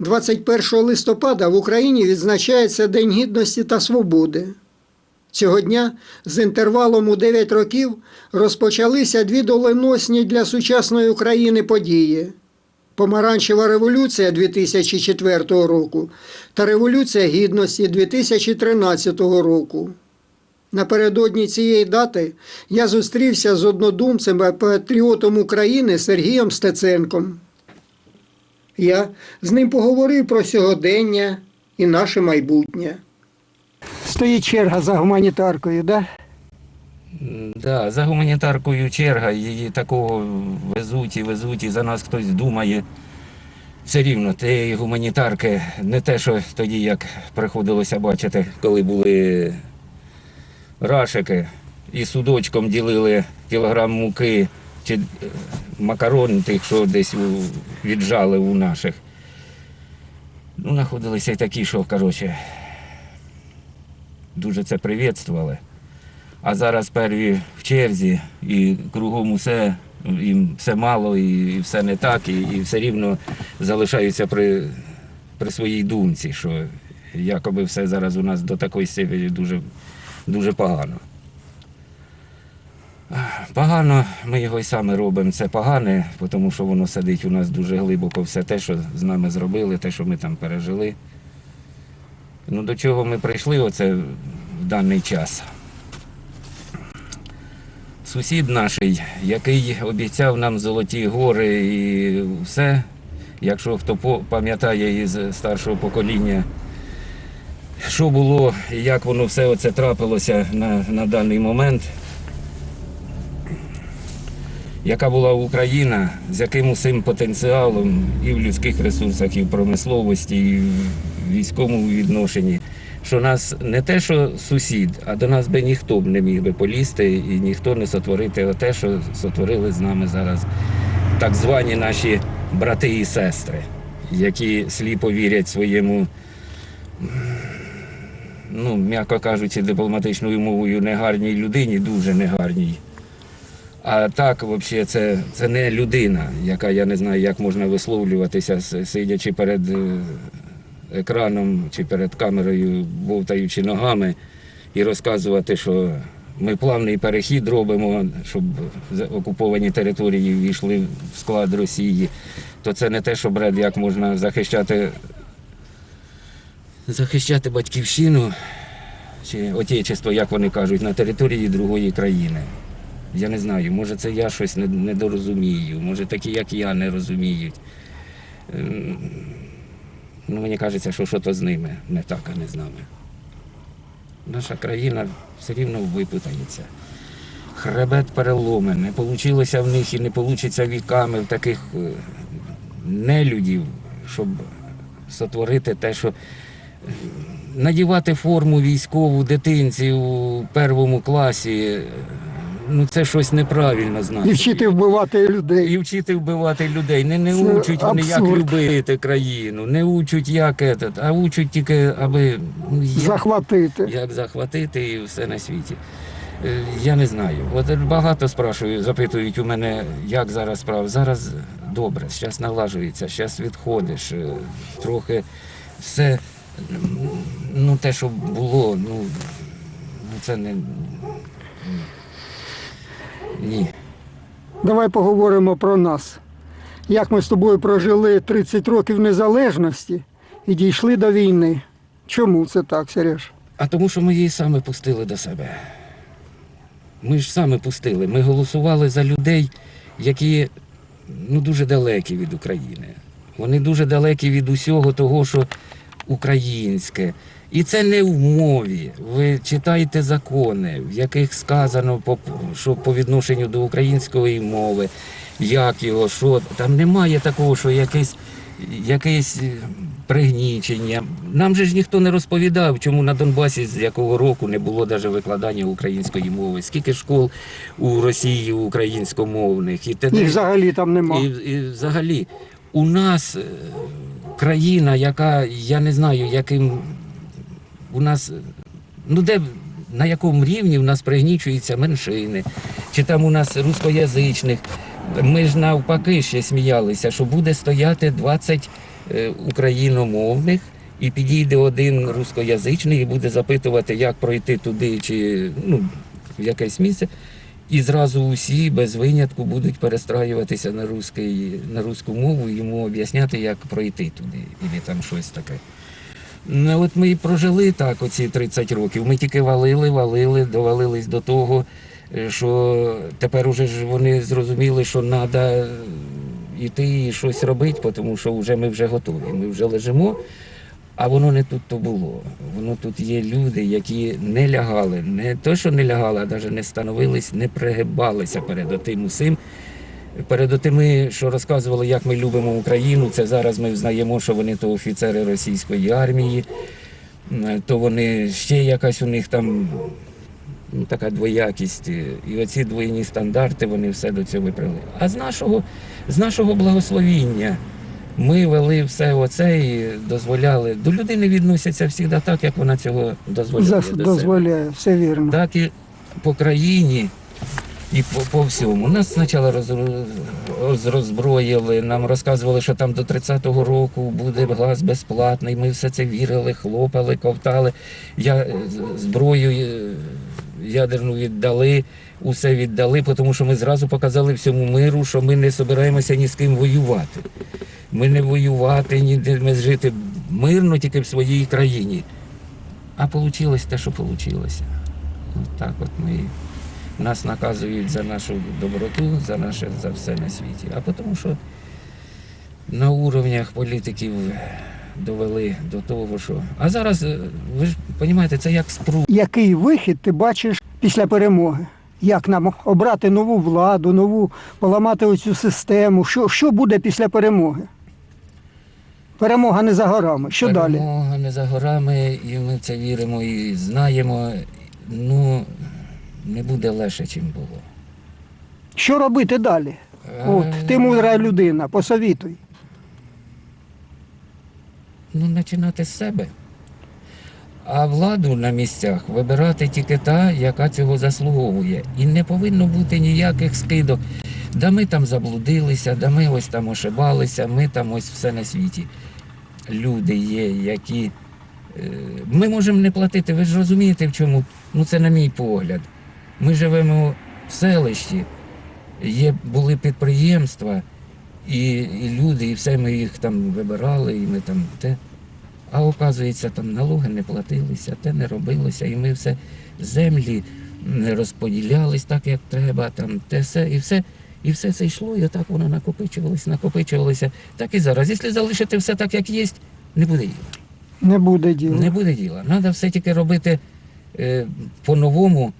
21 листопада в Україні відзначається День Гідності та Свободи. Цього дня з інтервалом у 9 років розпочалися дві доленосні для сучасної України події: Помаранчева революція 2004 року та Революція Гідності 2013 року. Напередодні цієї дати я зустрівся з однодумцем патріотом України Сергієм Стеценком. Я з ним поговорив про сьогодення і наше майбутнє. Стоїть черга за гуманітаркою, да? Да, за гуманітаркою черга, її такого везуть і везуть, і за нас хтось думає. Все рівно, тієї гуманітарки не те, що тоді, як приходилося бачити, коли були рашики і судочком ділили кілограм муки чи е, макарон, тих, що десь у- віджали у наших. Ну, знаходилися і такі, що, коротше, дуже це привітствували. А зараз перві в черзі, і кругом усе, їм все мало, і, і все не так, і, і все рівно залишаються при, при своїй думці, що якоби все зараз у нас до такої степені дуже, дуже погано. Погано, ми його й самі робимо. Це погане, тому що воно сидить у нас дуже глибоко все те, що з нами зробили, те, що ми там пережили. Ну, до чого ми прийшли оце в даний час. Сусід наш, який обіцяв нам золоті гори і все, якщо хто пам'ятає із старшого покоління, що було і як воно все оце трапилося на, на даний момент, яка була Україна, з яким усім потенціалом і в людських ресурсах, і в промисловості, і в військовому відношенні. Що нас не те, що сусід, а до нас би ніхто б не міг би полізти і ніхто не сотворити те, що сотворили з нами зараз так звані наші брати і сестри, які сліпо вірять своєму, ну, м'яко кажучи, дипломатичною мовою, негарній людині, дуже негарній. А так, взагалі, це, це не людина, яка я не знаю, як можна висловлюватися, сидячи перед е, екраном чи перед камерою, бовтаючи ногами, і розказувати, що ми плавний перехід робимо, щоб окуповані території війшли в склад Росії. То це не те, що бред, як можна захищати, захищати батьківщину чи отечество, як вони кажуть, на території другої країни. Я не знаю, може це я щось недорозумію, може такі, як я, не розуміють. Ем, Ну, мені кажеться, що щось з ними не так, а не з нами. Наша країна все рівно випутається. Хребет переломен. Не вийшло в них і не вийде віками в таких е, нелюдів, щоб сотворити те, що е, надівати форму військову дитинці у первому класі. Ну, це щось неправильно значить. І вчити вбивати людей. І вчити вбивати людей. Не, не Це учать вони, як любити країну, не учать, як этот, а учать тільки, аби ну, як, Захватити. як захватити і все на світі. Е, Я не знаю. От багато спрашую, запитують у мене, як зараз справа. Зараз добре, зараз налажується, зараз відходиш, е, трохи все, ну те, що було, ну, ну це не. Ні. Давай поговоримо про нас. Як ми з тобою прожили 30 років незалежності і дійшли до війни. Чому це так, Сереж? А тому, що ми її саме пустили до себе. Ми ж саме пустили. Ми голосували за людей, які ну, дуже далекі від України. Вони дуже далекі від усього того, що українське. І це не в мові. Ви читаєте закони, в яких сказано, що по відношенню до української мови, як його, що. Там немає такого, що якесь, якесь е, пригнічення. Нам же ж ніхто не розповідав, чому на Донбасі з якого року не було навіть викладання української мови. Скільки школ у Росії українськомовних і т.д. Їх взагалі там нема. І, і взагалі, у нас е, країна, яка, я не знаю, яким у нас, е, ну де, на якому рівні в нас пригнічуються меншини, чи там у нас рускоязичних. Ми ж навпаки ще сміялися, що буде стояти 20 е, україномовних, і підійде один рускоязичний і буде запитувати, як пройти туди чи ну, в якесь місце. І зразу усі без винятку будуть перестраюватися на, русский, на русську мову і йому об'ясняти, як пройти туди, і там щось таке. Ну, от ми і прожили так оці 30 років. Ми тільки валили, валили, довалились до того, е, що тепер уже ж вони зрозуміли, що треба йти і щось робити, тому що вже ми вже готові. Ми вже лежимо, а воно не тут то було. Воно тут є люди, які не лягали, не то, що не лягали, а навіть не становились, не пригибалися перед отим усім. Перед тими, що розказували, як ми любимо Україну, це зараз ми взнаємо, що вони то офіцери російської армії, то вони ще якась у них там ну, така двоякість. І оці двойні стандарти, вони все до цього виправили. А з нашого, з нашого благословіння ми вели все оце і дозволяли. До людини відносяться завжди так, як вона цього дозволяє. До дозволяє, все вірно. Так і по країні, і по, по всьому. Нас спочатку роз, роз, роззброїли, нам розказували, що там до 30-го року буде газ безплатний. Ми все це вірили, хлопали, ковтали. Я, е, зброю е, ядерну віддали, усе віддали, тому що ми зразу показали всьому миру, що ми не збираємося ні з ким воювати. Ми не воювати, ніде ми жити мирно тільки в своїй країні. А вийшло те, що вийшло. Так от ми нас наказують за нашу доброту, за наше за все на світі. А тому що на уровнях політиків довели до того, що. А зараз, е, ви ж розумієте, це як спру. Який вихід ти бачиш після перемоги? Як нам обрати нову владу, нову поламати оцю систему? Що, що буде після перемоги? Перемога не за горами. Що далі? Перемога не за горами, і ми в це віримо і знаємо. Ну, не буде легше, чим було. Що робити далі? От, ти мудра людина, посовітуй. Ну, починати з себе. А владу на місцях вибирати тільки та, яка цього заслуговує. І не повинно бути ніяких скидок. Да ми там заблудилися, да ми ось там ошибалися, ми там ось все на світі. Люди є, які. е, Ми можемо не платити, ви ж розумієте в чому? Ну це на мій погляд. Ми живемо в селищі, є, були підприємства, і, і люди, і все ми їх там вибирали, і ми там те. А оказується, там налоги не платилися, те не робилося, і ми все землі не розподілялись так, як треба, там те все, і все. І все це йшло, і отак воно накопичувалося, накопичувалося. Так і зараз. Якщо залишити все так, як є, не буде діла. Не буде діла. Не буде діла. Треба все тільки робити е, по-новому.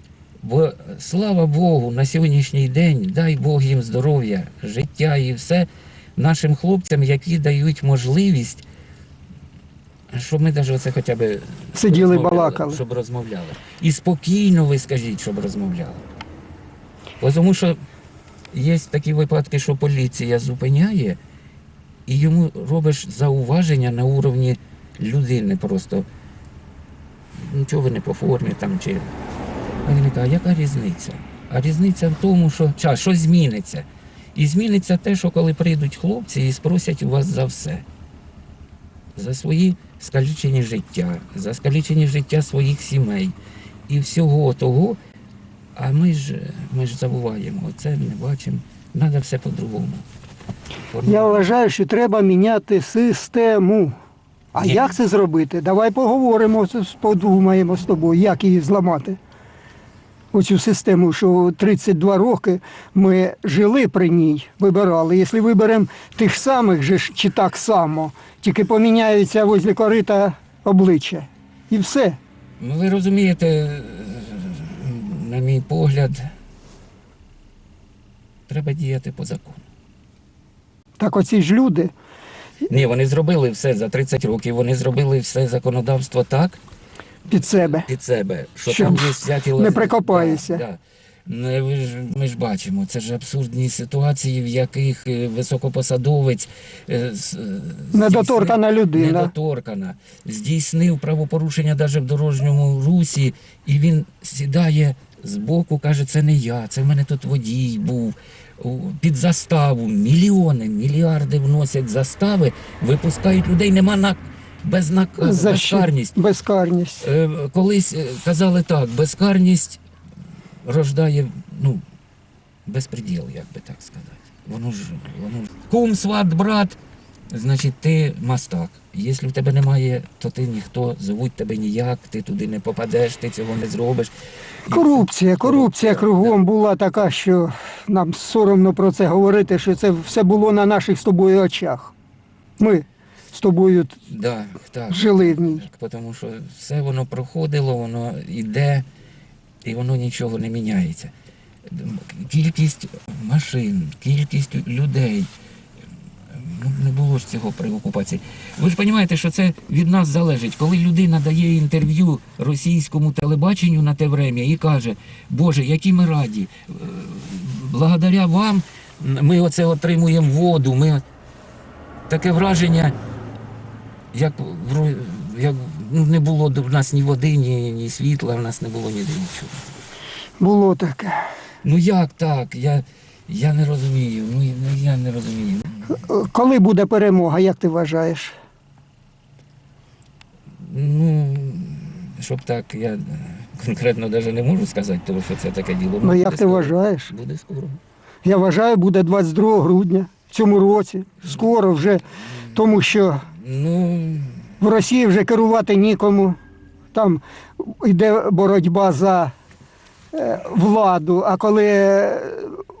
Бо слава Богу, на сьогоднішній день, дай Бог їм здоров'я, життя і все нашим хлопцям, які дають можливість, щоб ми навіть оце хоча б Сиділи, балакали. Щоб розмовляли. І спокійно ви скажіть, щоб розмовляли. Бо Тому що є такі випадки, що поліція зупиняє, і йому робиш зауваження на уровні людини просто. Ну, чого ви не по формі там чи. А він каже, яка різниця? А різниця в тому, що час, що зміниться. І зміниться те, що коли прийдуть хлопці і спросять у вас за все. За свої скалічені життя, за скалічені життя своїх сімей і всього того. А ми ж, ми ж забуваємо, оце не бачимо. Треба все по-другому. Я вважаю, що треба міняти систему. А Ні. як це зробити? Давай поговоримо, подумаємо з тобою, як її зламати. Оцю систему, що 32 роки ми жили при ній, вибирали. Якщо виберемо тих самих же чи так само, тільки поміняються возле корита обличчя. І все. Ну, ви розумієте, на мій погляд, треба діяти по закону. Так оці ж люди, Ні, вони зробили все за 30 років, вони зробили все законодавство так під себе. під себе, що Щоб там є всякі не лазі- прикопаєшся. Да, да. Ну, ви ж, ми ж бачимо, це ж абсурдні ситуації, в яких е, високопосадовець е, з- е, Недоторкана людина. недоторкана, здійснив правопорушення навіть в дорожньому русі, і він сідає збоку, каже, це не я, це в мене тут водій був. у- під заставу, мільйони, мільярди вносять застави, випускають людей, нема на безнаказу, За що? безкарність. Безкарність. Е, Колись е, казали так, безкарність рождає, ну, безпреділ, як би так сказати. Воно ж, воно ж. Кум, сват, брат, значить, ти мастак. Якщо в тебе немає, то ти ніхто, звуть тебе ніяк, ти туди не попадеш, ти цього не зробиш. Корупція, корупція кругом була така, що нам соромно про це говорити, що це все було на наших з тобою очах. Ми з тобою Да, так. жили в ній. Так, тому що все воно проходило, воно йде, і воно нічого не міняється. Кількість машин, кількість людей. Ну, не було ж цього при окупації. Ви ж розумієте, що це від нас залежить. Коли людина дає інтерв'ю російському телебаченню на те время і каже, Боже, які ми раді, е, благодаря вам ми оце отримуємо воду. Ми... Таке враження, як, як ну, не було в нас ні води, ні, ні світла, в нас не було ніде нічого. Було таке. Ну як так? Я, я не розумію. Ну ну, я не розумію. Коли буде перемога, як ти вважаєш? Ну, щоб так, я конкретно навіть не можу сказати, тому що це таке діло. Ну як ти скоро. вважаєш? Буде скоро. Я вважаю, буде 22 грудня в цьому році. Скоро вже, тому що Ну, в Росії вже керувати нікому. Там йде боротьба за е, владу, а коли е,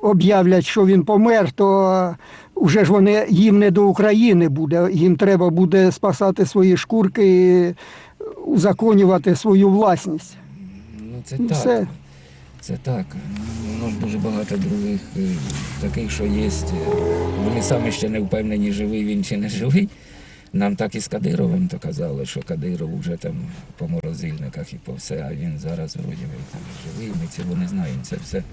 об'являть, що він помер, то вже ж вони їм не до України буде. Їм треба буде спасати свої шкурки і узаконювати свою власність. ну це Ну, так. все. Це так. Ну, Воно ж дуже багато других е, таких, що є. Вони самі ще не впевнені, живий він чи не живий. Нам так і з Кадировим то казали, що Кадиров вже там по морозильниках і по все, а він зараз вроді там живий. Ми цього не знаємо. Це все.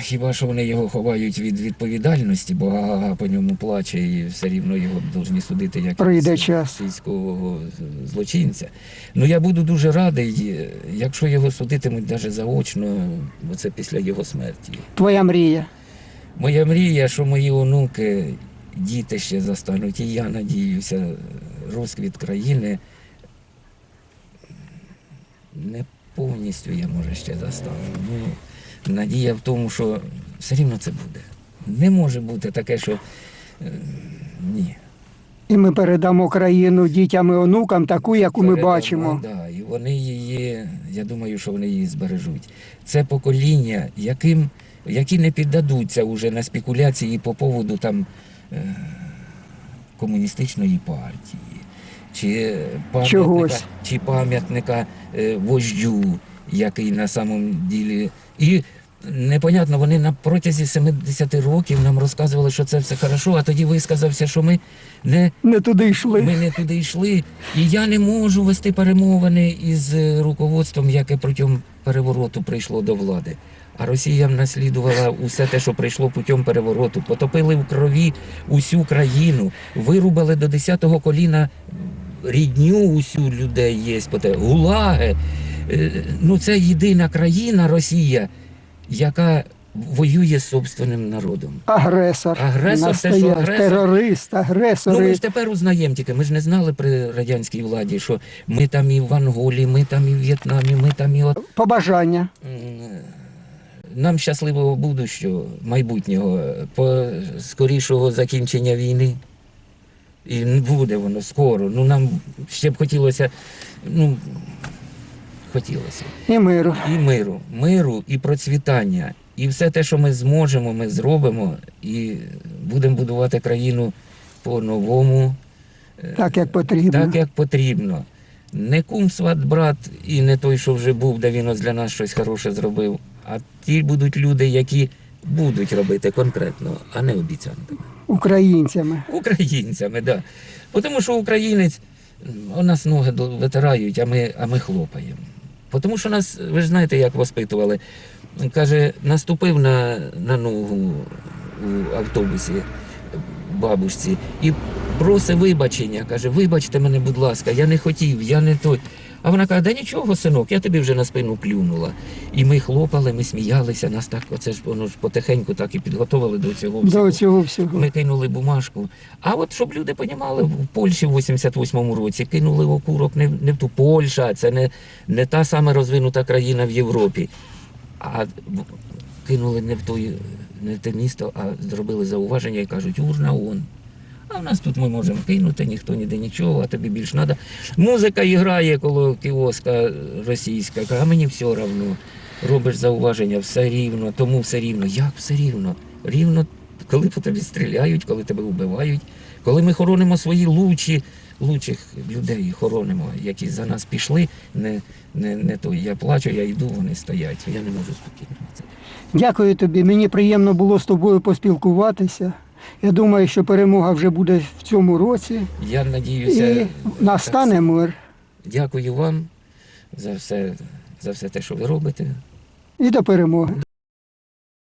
Хіба що вони його ховають від відповідальності, бо га-га-га по ньому плаче і все рівно його повинні судити як Прийде час. військового злочинця. Ну я буду дуже радий, якщо його судитимуть навіть заочно, бо це після його смерті. Твоя мрія. Моя мрія, що мої онуки, діти ще застануть, і я надіюся, розквіт країни не повністю я може ще застану. Ну, надія в тому, що все рівно це буде. Не може бути таке, що е, ні. І ми передамо країну дітям і онукам таку, яку ми Передамо, бачимо. Да, і вони її, я думаю, що вони її збережуть. Це покоління, яким, які не піддадуться уже на спекуляції по поводу там, комуністичної партії, чи пам'ятника, чи пам'ятника е, вождю, який на самом ділі. І непонятно, вони на протязі 70 років нам розказували, що це все хорошо, а тоді висказався, що ми не Не туди йшли. ми не туди йшли, і я не можу вести перемовини із е, руководством, яке протягом перевороту прийшло до влади. А Росія наслідувала усе те, що прийшло путем перевороту, потопили в крові усю країну, вирубали до 10-го коліна рідню усю людей є, поте- гулаги. Е, Ну, це єдина країна Росія, яка воює з собственним народом. Агресор. Агресор, це що, агресор? Терорист, Ну, ми ж тепер узнаємо тільки. Ми ж не знали при радянській владі, що ми там і в Анголі, ми там і в В'єтнамі, ми там і от. Побажання. Нам щасливого будущого, майбутнього, по скорішого закінчення війни. І буде воно скоро. Ну нам ще б хотілося, ну, хотілося. І миру. І миру, миру і процвітання. І все те, що ми зможемо, ми зробимо, і будемо будувати країну по-новому, Так, як потрібно. так як потрібно. Не кум сват брат і не той, що вже був, де він ось для нас щось хороше зробив. А ті будуть люди, які будуть робити конкретно, а не обіцянками. Українцями. Українцями, так. Да. Тому що українець, у нас ноги витирають, а ми, а ми хлопаємо. Тому що нас, ви ж знаєте, як воспитували. Каже, наступив на, на ногу у автобусі бабушці і просить вибачення. Каже, вибачте мене, будь ласка, я не хотів, я не той. А вона каже, да нічого, синок, я тобі вже на спину плюнула. І ми хлопали, ми сміялися, нас так, оце ж воно ж потихеньку так і підготовили до цього. всього. До цього всього. Ми кинули бумажку. А от щоб люди розуміли, в Польщі в 88-му році кинули окурок не, не в ту Польща, це не, не та сама розвинута країна в Європі. А кинули не в, той, не в те місто, а зробили зауваження і кажуть, урна он. А в нас тут ми можемо кинути, ніхто ніде нічого, а тобі більш треба. Музика і грає коло кіоска російська, а мені все одно. Робиш зауваження, все рівно, тому все рівно. Як все рівно? Рівно, коли по тобі стріляють, коли тебе вбивають, коли ми хоронимо свої лучі, лучих людей хоронимо, які за нас пішли, не, не, не то. Я плачу, я йду, вони стоять. Я не можу спокійно. Дякую тобі. Мені приємно було з тобою поспілкуватися. Я думаю, що перемога вже буде в цьому році. Я надіюся. І настане мир. Дякую вам за все, за все те, що ви робите. І до перемоги.